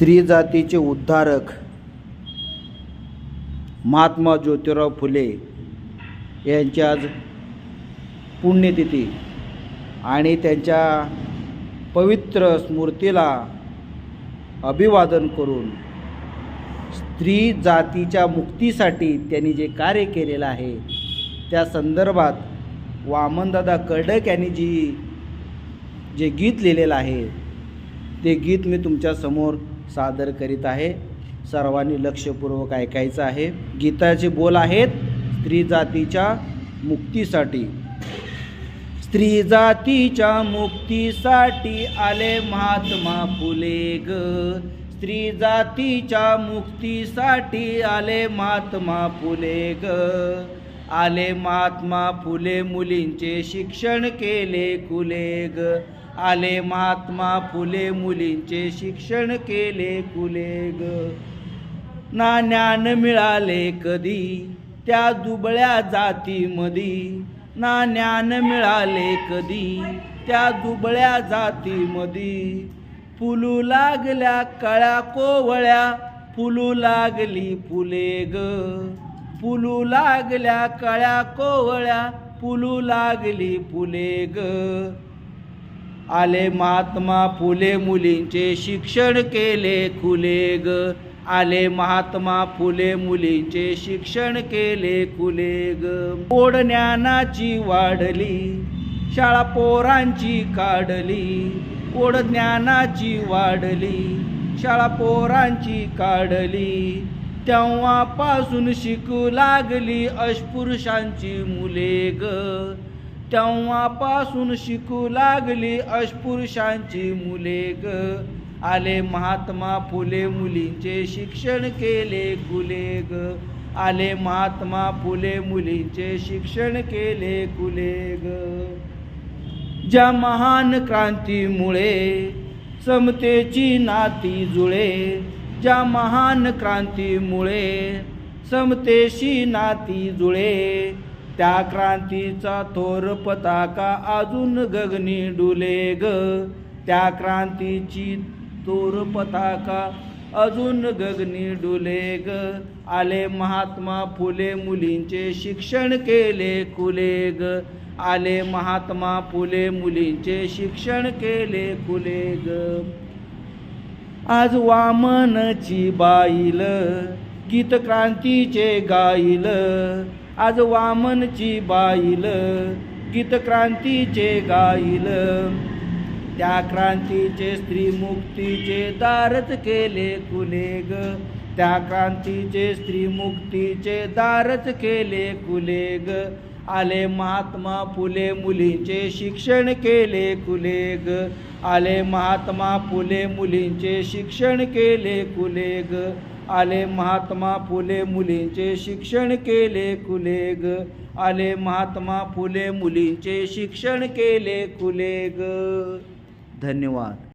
स्त्री जातीचे उद्धारक महात्मा ज्योतिराव फुले यांची आज पुण्यतिथी आणि त्यांच्या पवित्र स्मृतीला अभिवादन करून स्त्री जातीच्या मुक्तीसाठी त्यांनी जे कार्य केलेलं आहे त्या संदर्भात वामनदादा कर्डक यांनी जी जे गीत लिहिलेलं आहे ते गीत मी तुमच्यासमोर सादर करीत आहे. सर्वांनी लक्षपूर्वक ऐकायचं आहे. गीताचे बोल आहेत स्त्री जातीच्या मुक्तीसाठी. स्त्री जातीच्या मुक्तीसाठी आले महात्मा फुले ग. स्त्री जातीच्या मुक्तीसाठी आले महात्मा फुले ग. आले महात्मा फुले मुलींचे शिक्षण केले कुले ग आले महात्मा फुले मुलींचे शिक्षण केले कुले ग ना ज्ञान मिळाले कधी त्या दुबळ्या जातीमधी. ना ज्ञान मिळाले कधी त्या दुबळ्या जातीमधी. फुलू लागल्या कळ्या कोवळ्या फुलू लागली फुले ग फुलू लागल्या कळ्या कोवळ्या फुलू लागली फुले ग. आले महात्मा फुले मुलींचे शिक्षण केले खुले ग. आले महात्मा फुले मुलींचे शिक्षण केले खुले ग. गोड ज्ञानाची वाढली शाळा पोरांची काढली ओढ ज्ञानाची वाढली शाळा पोरांची काढली. तेव्हापासून शिकू लागली अस्पृश्यांची मुले ग. तेव्हापासून शिकू लागली अस्पृश्यांची मुले ग. आले महात्मा फुले मुलींचे शिक्षण केले कुले ग. आले महात्मा फुले मुलींचे शिक्षण केले कुले ग. ज्या महान क्रांतीमुळे समतेची नाती जुळे ज्या महान क्रांतीमुळे समतेशी नाती जुळे त्या क्रांतीचा थोर पताका अजून गगनी डुले ग. त्या क्रांतीची थोर पताका अजून गगनी डुले ग. आले महात्मा फुले मुलींचे शिक्षण केले खुले ग. आले महात्मा फुले मुलींचे शिक्षण केले खुले ग. आज वामनची बाईल गीत क्रांतीचे गाईल. आज वामनची बाईल गीत क्रांतीचे गाईल. त्या क्रांतीचे स्त्री मुक्तीचे दारच केले कुले ग त्या क्रांतीचे स्त्री मुक्तीचे दारच केले कुले ग आले महात्मा फुले मुलींचे शिक्षण केले कुले ग आले महात्मा फुले मुलींचे शिक्षण केले कुले ग आले महात्मा फुले मुलींचे शिक्षण केले कुले ग आले महात्मा फुले मुलींचे शिक्षण केले कुले ग धन्यवाद.